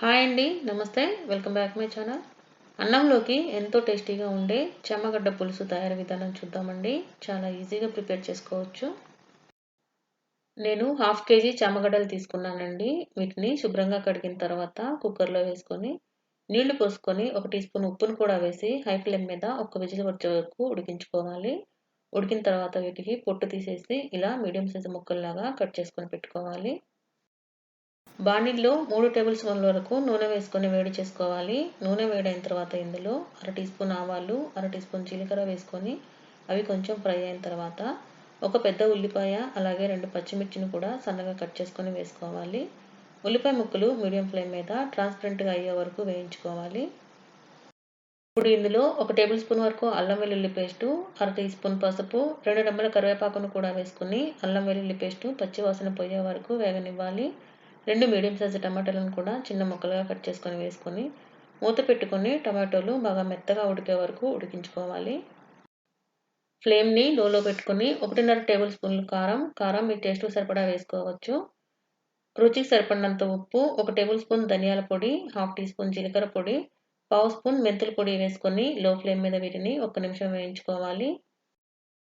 Hi అండి నమస్తే. Welcome back my channel. అన్నంలోకి ఎంతో టేస్టీగా ఉండే చెమ్మగడ్డ పులుసు తయారీ విధానం చూద్దామండి. చాలా ఈజీగా ప్రిపేర్ చేసుకోవచ్చు. నేను హాఫ్ కేజీ చెమ్మగడ్డలు తీసుకున్నానండి. వీటిని శుభ్రంగా కడిగిన తర్వాత కుక్కర్లో వేసుకొని నీళ్ళు పోసుకొని ఒక టీ స్పూన్ ఉప్పును కూడా వేసి హై ఫ్లేమ్ మీద ఒక విజిల్ వచ్చే వరకు ఉడికించుకోవాలి. ఉడికిన తర్వాత వీటికి పొట్టు తీసేసి ఇలా మీడియం సైజు ముక్కల్లాగా కట్ చేసుకొని పెట్టుకోవాలి. బాణీల్లో మూడు టేబుల్ స్పూన్ల వరకు నూనె వేసుకొని వేడి చేసుకోవాలి. నూనె వేడైన తర్వాత ఇందులో అర టీ స్పూన్ ఆవాలు అర టీ స్పూన్ జీలకర్ర వేసుకొని అవి కొంచెం ఫ్రై అయిన తర్వాత ఒక పెద్ద ఉల్లిపాయ అలాగే రెండు పచ్చిమిర్చిని కూడా సన్నగా కట్ చేసుకొని వేసుకోవాలి. ఉల్లిపాయ ముక్కలు మీడియం ఫ్లేమ్ మీద ట్రాన్స్పరెంట్గా అయ్యే వరకు వేయించుకోవాలి. ఇప్పుడు ఇందులో ఒక టేబుల్ స్పూన్ వరకు అల్లం వెల్లుల్లి పేస్టు అర టీ స్పూన్ పసుపు రెండు రెమ్మల కరివేపాకును కూడా వేసుకుని అల్లం వెల్లుల్లి పేస్టు పచ్చివాసన పోయే వరకు వేగనివ్వాలి. రెండు మీడియం సైజు టమాటాలను కూడా చిన్న ముక్కలుగా కట్ చేసుకొని వేసుకొని మూత పెట్టుకొని టమాటోలు బాగా మెత్తగా ఉడికే వరకు ఉడికించుకోవాలి. ఫ్లేమ్ని లోలో పెట్టుకొని ఒకటిన్నర టేబుల్ స్పూన్లు కారం కారం మీ టేస్ట్ సరిపడా వేసుకోవచ్చు. రుచికి సరిపడినంత ఉప్పు ఒక టేబుల్ స్పూన్ ధనియాల పొడి హాఫ్ టీ స్పూన్ జీలకర్ర పొడి పావు స్పూన్ మెంతుల పొడి వేసుకొని లో ఫ్లేమ్ మీద వీటిని ఒక నిమిషం వేయించుకోవాలి.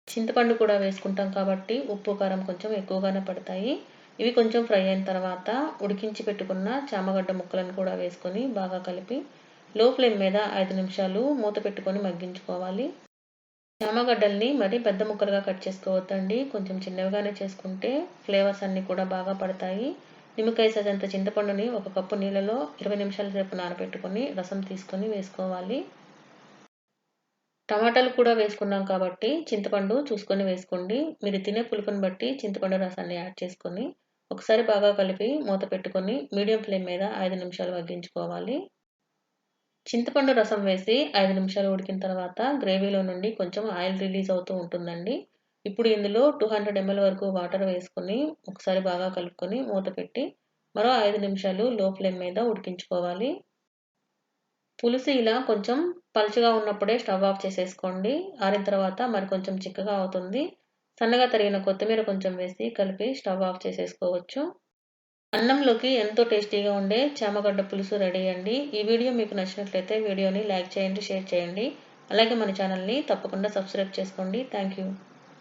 చింతపండు కూడా వేసుకుంటాం కాబట్టి ఉప్పు కారం కొంచెం ఎక్కువగానే పడతాయి. ఇవి కొంచెం ఫ్రై అయిన తర్వాత ఉడికించి పెట్టుకున్న చామగడ్డ ముక్కలను కూడా వేసుకొని బాగా కలిపి లో ఫ్లేమ్ మీద ఐదు నిమిషాలు మూత పెట్టుకొని మగ్గించుకోవాలి. చామగడ్డల్ని మరి పెద్ద ముక్కలుగా కట్ చేసుకోవద్దండి. కొంచెం చిన్నవిగానే చేసుకుంటే ఫ్లేవర్స్ అన్నీ కూడా బాగా పడతాయి. నిమ్మకాయ సజంత చింతపండుని ఒక కప్పు నీళ్ళలో ఇరవై నిమిషాల సేపు నానబెట్టుకొని రసం తీసుకొని వేసుకోవాలి. టమాటాలు కూడా వేసుకున్నాం కాబట్టి చింతపండు చూసుకొని వేసుకోండి. మీరు తినే పులుపుని బట్టి చింతపండు రసాన్ని యాడ్ చేసుకొని ఒకసారి బాగా కలిపి మూత పెట్టుకొని మీడియం ఫ్లేమ్ మీద ఐదు నిమిషాలు వగ్గించుకోవాలి చింతపండు రసం వేసి ఐదు నిమిషాలు ఉడికిన తర్వాత గ్రేవీలో నుండి కొంచెం ఆయిల్ రిలీజ్ అవుతూ ఉంటుందండి. ఇప్పుడు ఇందులో టూ హండ్రెడ్ ఎంఎల్ వరకు వాటర్ వేసుకొని ఒకసారి బాగా కలుపుకొని మూత పెట్టి మరో ఐదు నిమిషాలు లో ఫ్లేమ్ మీద ఉడికించుకోవాలి. పులుసు ఇలా కొంచెం పలుచగా ఉన్నప్పుడే స్టవ్ ఆఫ్ చేసేసుకోండి. ఆరిన తర్వాత మరి కొంచెం చిక్కగా అవుతుంది. సన్నగా తరిగిన కొత్తిమీర కొంచెం వేసి కలిపి స్టవ్ ఆఫ్ చేసేసుకోవచ్చు. అన్నంలోకి ఎంతో టేస్టీగా ఉండే చామగడ్డ పులుసు రెడీ అండి. ఈ వీడియో మీకు నచ్చినట్లయితే వీడియోని లైక్ చేయండి షేర్ చేయండి. అలాగే మన ఛానల్ని తప్పకుండా సబ్స్క్రైబ్ చేసుకోండి. Thank you.